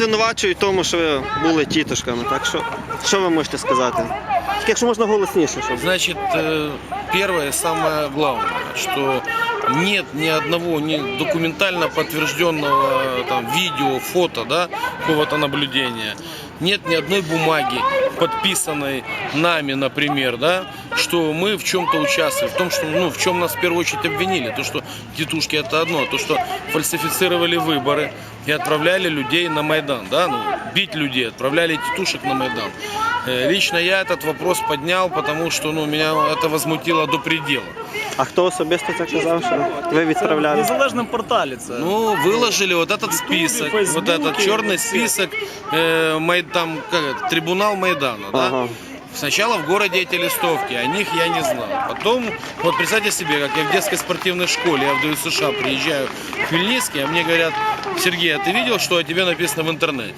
Звинувачують в тому, що ви були тітушками. Так що, що ви можете сказати? Тільки якщо можна голосніше, щоб. Значит, э, первое, самое главное, что нет ни одного ни документально подтвержденного э, там, видео, фото, да, какого-то наблюдения. Нет ни одной бумаги, подписанной нами, например, да, что мы в чем-то участвовали, в том, что, ну, в чем нас в первую очередь обвинили. То, что тетушки это одно, то, что фальсифицировали выборы и отправляли людей на Майдан, да, ну, бить людей, отправляли тетушек на Майдан. Э, Лично я этот вопрос поднял, потому что ну, меня это возмутило до предела. А хто особисто це казав, що ви В відправляли? незалежному порталі це. Ну, выложили вот этот список, вот Фейсбуке, этот черный все. список, э, Май- там, как это, трибунал Майдана, да? Ага. Сначала в городе эти листовки, о них я не знал. Потом, вот представьте себе, как я в детской спортивной школе, я в США приезжаю в Хмельницкий, а мне говорят, Сергей, а ты видел, что о тебе написано в интернете?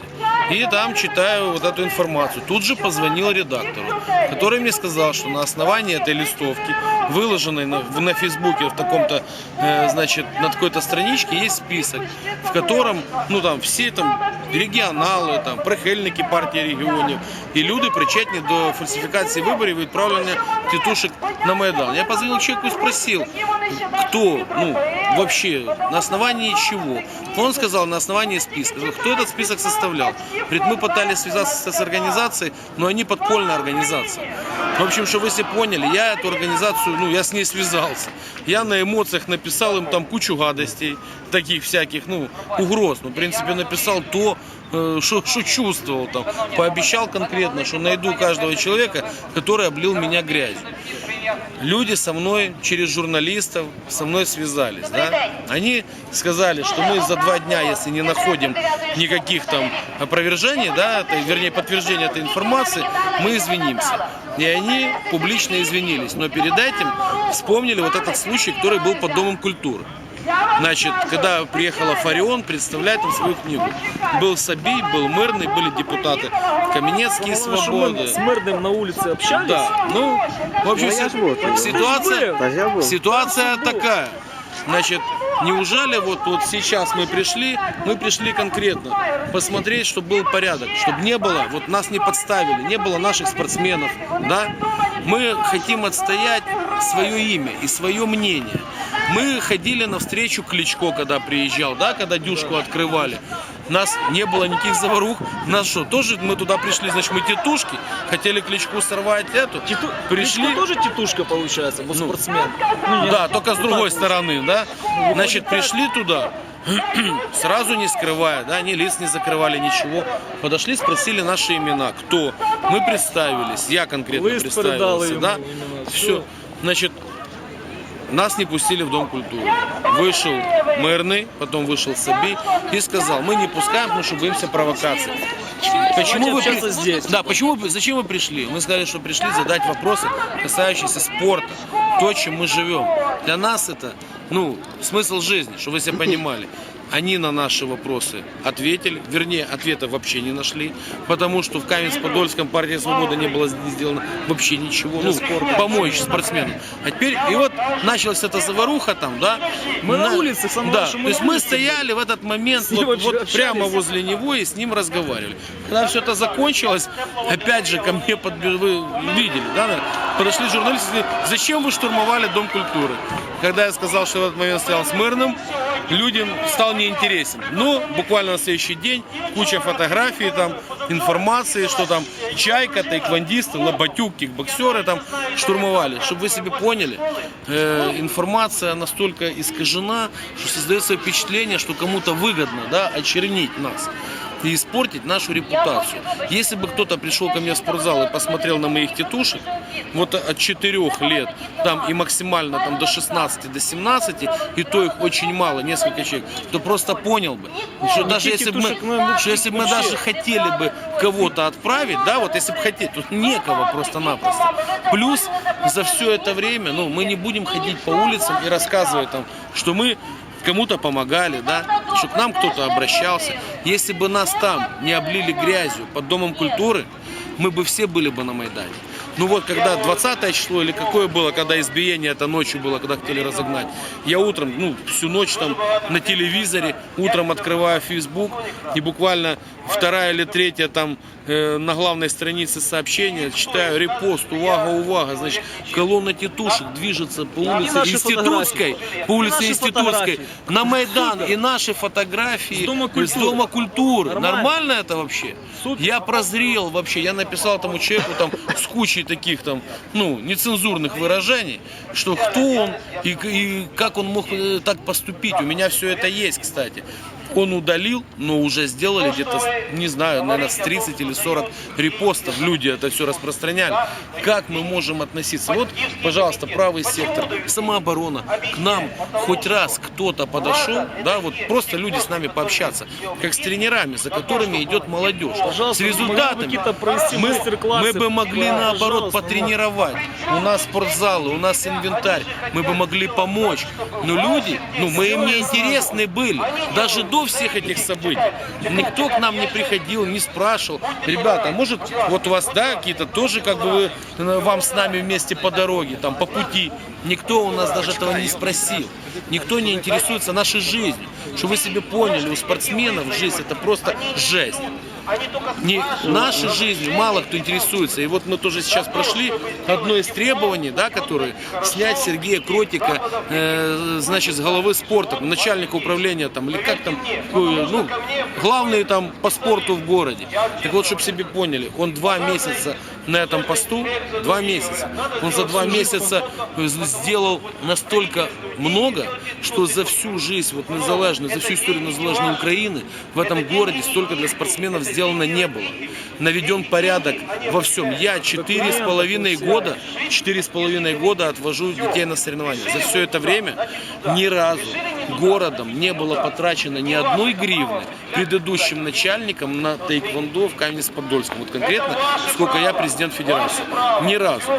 И там читаю вот эту информацию. Тут же позвонил редактору, который мне сказал, что на основании этой листовки, выложенной на, в- на Фейсбуке в таком-то, э, значит, на какой-то страничке есть список, в котором, ну там, все там регіонали, там, прихильники партії регіонів і люди причетні до фальсифікації виборів і відправлення тітушек на Майдан. Я позвонил человеку и спросил, кто, ну, вообще, на основании чего. Он сказал, на основании списка. Кто этот список составлял? Говорит, мы пытались связаться с организацией, но они подпольная организация. В общем, чтобы вы все поняли, я эту организацию, ну, я с ней связался. Я на эмоциях написал им там кучу гадостей, таких всяких, ну, угроз. Ну, в принципе, написал то, э, что что чувствовал там. Пообещал конкретно, что найду каждого человека, который облил меня грязью. Люди со мной через журналистов со мной связались, да? Они сказали, что мы за два дня, если не находим никаких там опровержений, да, вернее подтверждения этой информации, мы извинимся. И они публично извинились, но перед этим вспомнили вот этот случай, который был под Домом культуры. Значит, когда приехала Фарион представлять там свою книгу. Был Сабий, был Мирный, были депутаты что Свободы. с Мирным на улице общались. Да, ну, в общем, ситуация, ситуация такая. Значит, неужели вот, вот сейчас мы пришли, мы пришли конкретно посмотреть, чтобы был порядок, чтобы не было, вот нас не подставили, не было наших спортсменов, да? Мы хотим отстоять свое имя и свое мнение. Мы ходили навстречу Кличко, когда приезжал, да, когда дюшку открывали. Нас не было никаких заварух. Нас что, тоже мы туда пришли, значит, мы тетушки, хотели Кличку сорвать эту. Титу... Пришли- Кличко тоже тетушка получается, вот Ну, спортсмен. Ну, Да, только с другой стороны, да. выходит Значит, пришли туда, сразу не скрывая, да, ни лиц не закрывали, ничего. Подошли, спросили наши имена, кто. Мы представились, я конкретно Лист представился, да. имена, Все. Значит, нас не пустили в Дом культуры. Вышел Мирный, потом вышел Саби и сказал, мы не пускаем, потому что боимся провокаций. Почему вы при- здесь. Да, почему, зачем вы пришли? Мы сказали, что пришли задать вопросы, касающиеся спорта, то, чем мы живем. Для нас это, ну, смысл жизни, чтобы вы себя понимали. Они на наши вопросы ответили, вернее, ответа вообще не нашли, потому что в Каменск-Подольском партии Свобода не было сделано вообще ничего, ну, помочь спортсменам. А теперь, и вот началась эта заваруха там, да. Мы на улице, самое Да, то есть на мы стояли в этот момент вот, вот общались. прямо возле него и с ним разговаривали. Когда все это закончилось, опять же ко мне подбежали, вы видели, да, подошли журналисты, зачем вы штурмовали Дом культуры? Когда я сказал, что в этот момент стоял с Мирным, людям стал неинтересен. Но буквально на следующий день куча фотографий, там, информации, что там Чайка, тайквандисты, Лоботюк, кикбоксеры там штурмовали. Чтобы вы себе поняли, э, информация настолько искажена, что создается впечатление, что кому-то выгодно да, очернить нас и испортить нашу репутацию. Если бы кто-то пришел ко мне в спортзал и посмотрел на моих тетушек, вот от 4 лет, там и максимально там до 16, до 17, и то их очень мало, несколько человек, то просто понял бы, что даже Никаких если бы ну, мы, что если бы мы даже хотели бы кого-то отправить, да, вот если бы хотели, тут некого просто-напросто. Плюс за все это время, ну, мы не будем ходить по улицам и рассказывать там, что мы кому-то помогали, да, что к нам кто-то обращался. Если бы нас там не облили грязью под Домом культуры, мы бы все были бы на Майдане. Ну вот, когда 20 число или какое было, когда избиение это ночью было, когда хотели разогнать. Я утром, ну, всю ночь там на телевизоре, утром открываю Facebook, и буквально вторая или третья там на главной странице сообщения читаю репост, увага, увага, значит, колонна тетушек движется по улице Институтской, по улице Институтской, на Майдан, и наши фотографии С Дома культуры. Нормально. Нормально это вообще? Я прозрел вообще, я написал тому человеку там с кучей таких там, ну, нецензурных выражений, что кто он и, и как он мог э, так поступить. У меня все это есть, кстати. Он удалил, но уже сделали где-то, не знаю, наверное, с 30 или 40 репостов. Люди это все распространяли. Как мы можем относиться? Вот, пожалуйста, правый сектор, самооборона. К нам хоть раз кто-то подошел, да, вот просто люди с нами пообщаться, как с тренерами, за которыми идет молодежь. Пожалуйста, с результатами. Мы, мы бы могли наоборот потренировать. У нас спортзалы, у нас инвентарь. Мы бы могли помочь. Но люди, ну мы им не интересны были. Даже до всех этих событий. Никто к нам не приходил, не спрашивал. Ребята, а может вот у вас, да, какие-то тоже как бы вы, вам с нами вместе по дороге, там, по пути. Никто у нас даже этого не спросил. Никто не интересуется нашей жизнью. Что вы себе поняли, у спортсменов жизнь это просто жесть. Не нашей жизнью мало кто интересуется. И вот мы тоже сейчас прошли одно из требований, да, которые снять Сергея Кротика, э, значит, с головы спорта, начальника управления там, или как там, ну, главный там по спорту в городе. Так вот, чтобы себе поняли, он два месяца на этом посту, два месяца. Он за два месяца сделал настолько много, что за всю жизнь, вот незалежную, за всю историю незалежной Украины в этом городе столько для спортсменов сделано не было. Наведен порядок во всем. Я четыре с половиной года, четыре с половиной года отвожу детей на соревнования. За все это время ни разу городом не было потрачено ни одной гривны предыдущим начальникам на тейквондо в Каменец-Подольском. Вот конкретно, сколько я президент федерации. Ни разу.